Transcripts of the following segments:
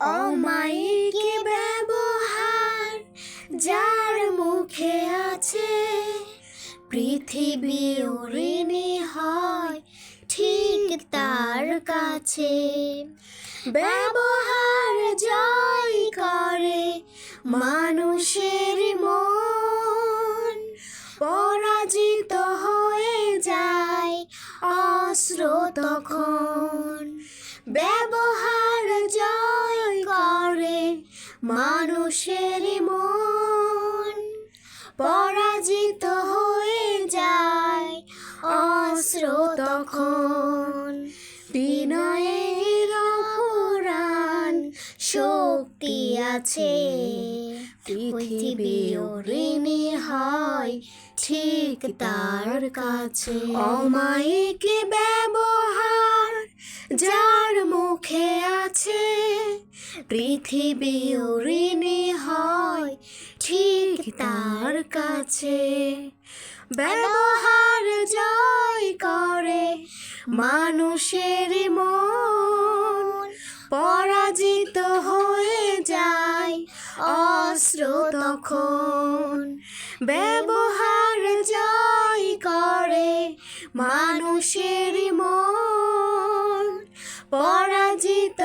অমায়িক ব্যবহার যার মুখে আছে, পৃথিবী ঋণী হয় ঠিক তার কাছে। ব্যবহার জয় করে মানুষের মন, পরাজিত হয়ে যায় অস্ত্র তখন। ব্যবহার মানুষের মন পরাজিত হয়ে যায় অস্ত্র তখন। বিনয়ের অপরাণ শক্তি আছে। পৃথিবী হয় ঠিক তার কাছে। অমায়িক ব্যবহার যার মুখে পৃথিবী ঋণী হয় ঠিক তার কাছে। ব্যবহার জয় করে মানুষের মন। পরাজিত হয়ে যায় অস্ত্র তখন। ব্যবহার জয় করে মানুষের মন। পরাজিত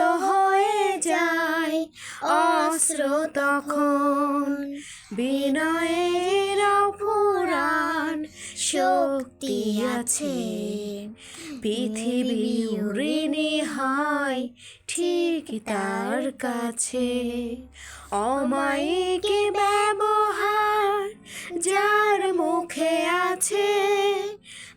অস্ত্র তখন বিনয়ের অপরাণ শক্তি আছে। পৃথিবী ঋণী হয় ঠিক তার কাছে। অমায়িক ব্যবহার যার মুখে আছে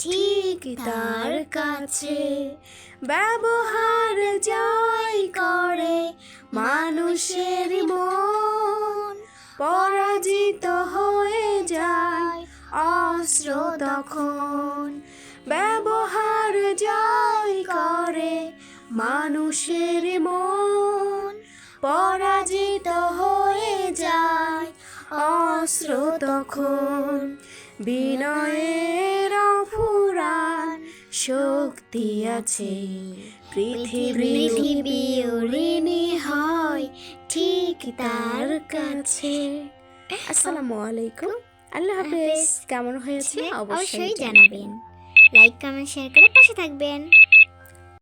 ঠিক তার কাছে। ব্যবহার জয় করে মানুষের মন। পরাজিত হয়ে যায় অস্ত্র তখন। ব্যবহার জয় করে মানুষের মন। পরাজিত হয়ে যায় অস্ত্র তখন। বিনয়ের ফুরান শক্তি আছে। পৃথিবী ঋণী হয় ঠিক তার কাছে। আসসালামু আলাইকুম। আল্লাহ হাফেজ। কেমন হয়েছে? অবশ্যই অবশ্যই জানাবেন। লাইক কমেন্ট শেয়ার করে পাশে থাকবেন।